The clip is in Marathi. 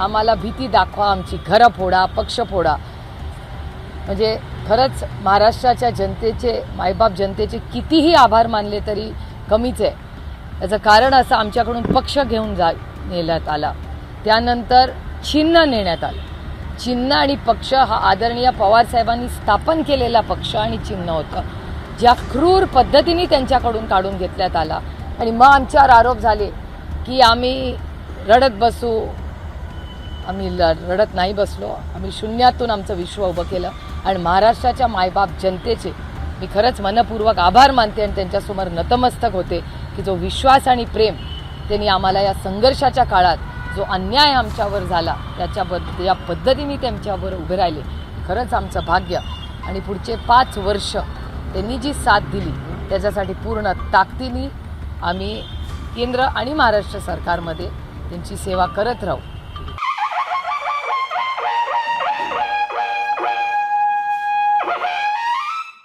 आम्हाला भीती दाखवा आमची घरं फोडा पक्ष फोडा. म्हणजे खरंच महाराष्ट्राच्या जनतेचे मायबाप जनतेचे कितीही आभार मानले तरी कमीच आहे. याचं कारण असं आमच्याकडून पक्ष घेऊन जा नेण्यात आला. त्यानंतर चिन्ह नेण्यात आलं. चिन्ह आणि पक्ष हा आदरणीय पवारसाहेबांनी स्थापन केलेला पक्ष आणि चिन्ह होतं. ज्या क्रूर पद्धतीने त्यांच्याकडून काढून घेतल्यात आला. आणि मग आमच्यावर आरोप झाले की आम्ही रडत बसू आम्ही ल रडत नाही बसलो. आम्ही शून्यातून आमचं विश्व उभं केलं. आणि महाराष्ट्राच्या मायबाप जनतेचे मी खरंच मनपूर्वक आभार मानते आणि त्यांच्यासमोर नतमस्तक होते की जो विश्वास आणि प्रेम त्यांनी आम्हाला या संघर्षाच्या काळात जो अन्याय आमच्यावर झाला त्याच्याबद्दल या पद्धतीने त्यांच्यावर उभे राहिले. खरंच आमचं भाग्य. आणि पुढचे पाच वर्ष त्यांनी जी साथ दिली त्याच्यासाठी पूर्ण ताकदीने आम्ही केंद्र आणि महाराष्ट्र सरकारमध्ये त्यांची सेवा करत राहू.